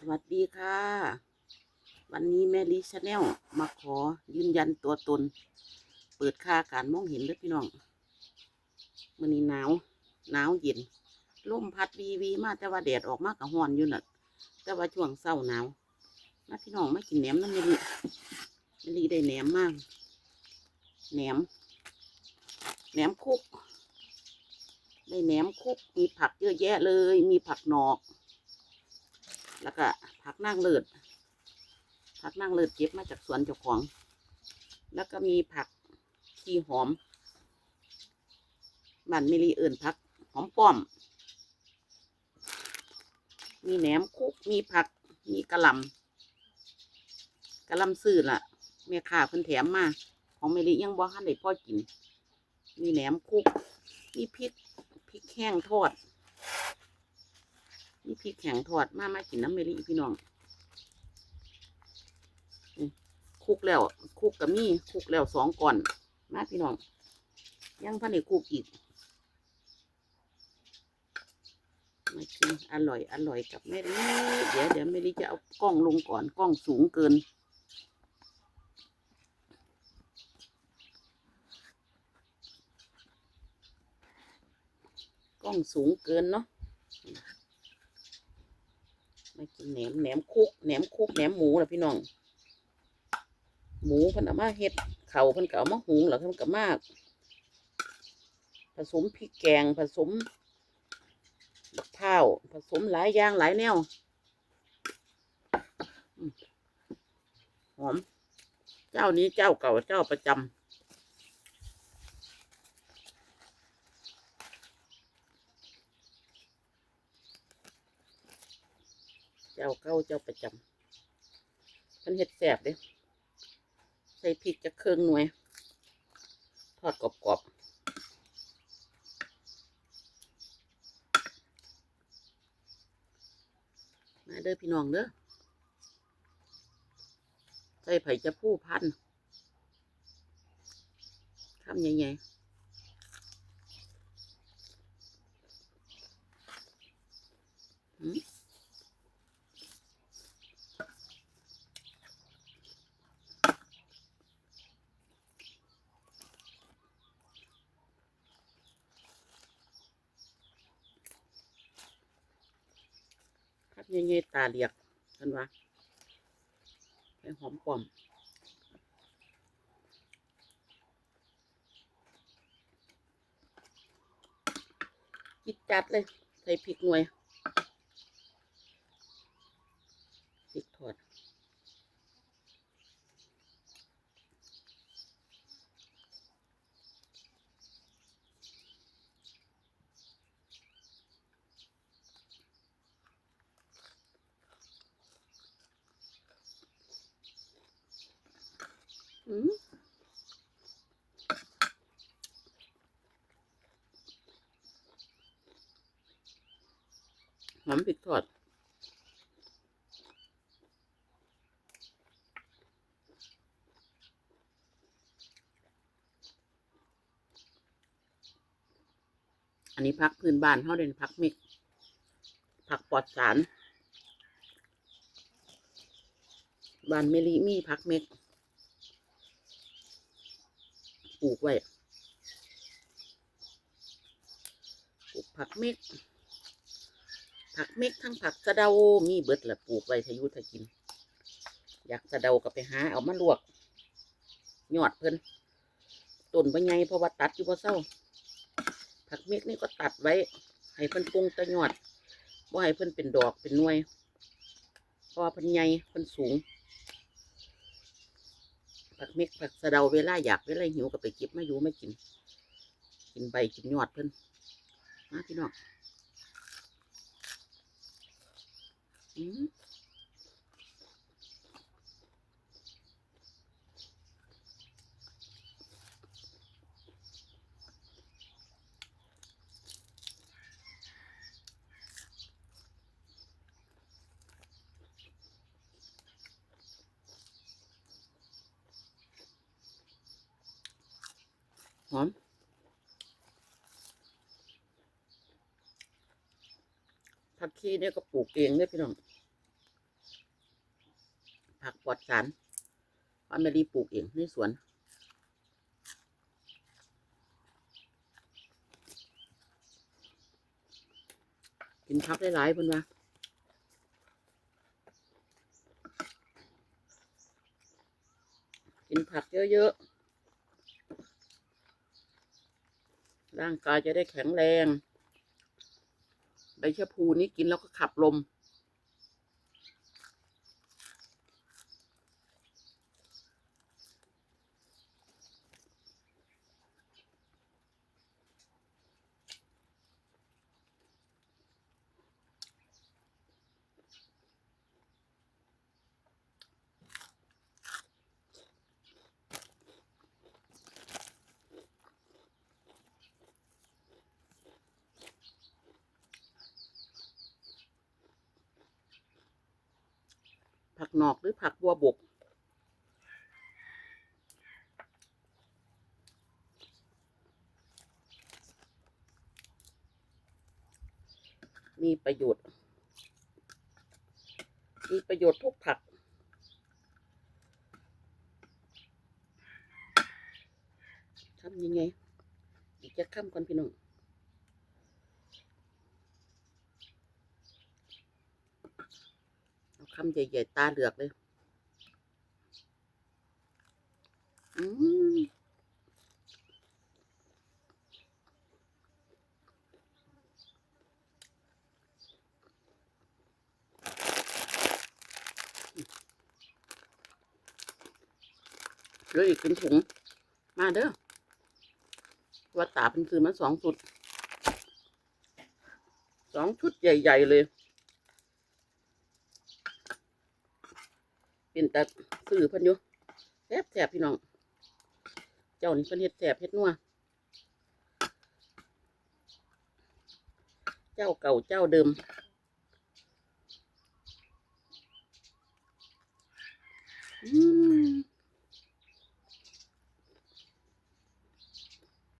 สวัสดีค่ะ วันนี้แม่ลีชาแนลมาขอยืนยันตัวตน เปิดค่าการมองเห็นด้อพี่น้องมื้อนี้หนาวหนาวเย็นลมพัดวีวีมาแต่ว่าแดดออกมากกับฮ้อนอยู่น่ะ แต่ว่าช่วงเศร้าหนาวมาพี่น้องไม่กินแหนมน้ำเมลีเมลีได้แหนมมากแหนมแหนมคุกได้แหนมคุกมีผักเยอะแยะเลย มีผักหนอก แล้วก็ผักนั่งเลิศผักนั่งเลิศเก็บมาจากสวนเจ้าของ แล้วก็มีผักชีหอมบ้านเมลีเอิญผักหอมป้อม มีแหนมคุก มีผัก มีกระหลำกระหลำซื่อล่ะแม่ค้าเพิ่นแถมมา ของเมลียังบ่ทันได้พ่อกิน มีแหนมคุก มีพริก พริกแห้งทอด ริกแข็งทอดมามากินน้ำเมลี่พี่น้องคุกแล้วคุกกับมีคุกแล้วสองก่อน มาพี่น้อง ยังพันในคุกอีกมากินอร่อยอร่อยกับแม่ลี่เดี๋ยวเดี๋ยวแม่ลี่จะเอากล้องลงก่อนกล้องสูงเกินกล้องสูงเกินเนาะ มากินแหนมแหนมคุกแหนมคุกแหนมหมูล่ะพี่น้อง หมูพิ่นเอามาเฮ็ดเขาพิ่นก็เอามาหุงแล้วเพิ่นก็มาก ผสมพริกแกงผสมบักข้าวผสมหลายอย่างหลายแนวหอม เจ้านี้เจ้าเก่าเจ้าประจำ เจ้าเก่าเจ้าประจำเพิ่นเฮ็ดแซ่บเด้ใส่พริกจะเครื่องหน่วย ทอดกรอบๆมาเด้อพี่น้องเด้อใส่ไผ่จะผู้พันคำใหญ่ๆหืม ใหญ่ๆตาเหลียกท่านวะไปหอมป่อมจิดจัดเลย ใส่พริกหน่วยพริกถอด หอมพริกทอดอันนี้พักพื้นบ้านเขาเด่นพักมิกผักปลอดสาร บ้านเมลีมีพักเม็ก ปลูกไว้ปลูกผักเม็ก ผักเม็กทั้งผักสะเดา มีเบิดแหละปลูกไว้ทายุทากิน อยากสะเดาก็ไปหาเอามาลวกยอดเพิ่นต้นใบใหญ่เพราะว่าตัดอยู่พราะเศร้า ผักเม็กนี่ก็ตัดไว้ ให้เพิ่นปรุงตะยอดบ่ให้เพิ่นเป็นดอกเป็นหน่วย เพราะว่าเพิ่นใหญ่เพิ่นสูง ผักเม็กผักสะเดาเวลาอยากเวลาหิวก็ไปเก็บมาอยู่มากิน กินใบกินยอดเพิ่นมาพี่น้องอืม หอมผักชีเนี่ยก็ปลูกเองเนี่ยพี่น้อง ผักปลอดสารป้าแมรีปลูกเองในสวน กินผักหลายๆเพิ่นว่ากินผักเยอะๆ ร่างกายจะได้แข็งแรง ใบชะพูนี้กินแล้วก็ขับลม ผักหนอกหรือผักบัวบก มีประโยชน์ มีประโยชน์ทุกผักทำยังไง อีกจะข้ามก่อนพี่น้อง เอา คำใหญ่ ๆ ตาเหลือกเลย อืมเหลืออีกเป็นถุง มาเด้อว่าตาเป็นซื้อมาสองชุด สองชุดใหญ่ ๆ เลย เป็นแต่สื่อเพิ่นยุแสบแสบพี่น้อง เจ้านี่เพิ่นเฮ็ดแสบเฮ็ดนัวเจ้าเก่าเจ้าเดิม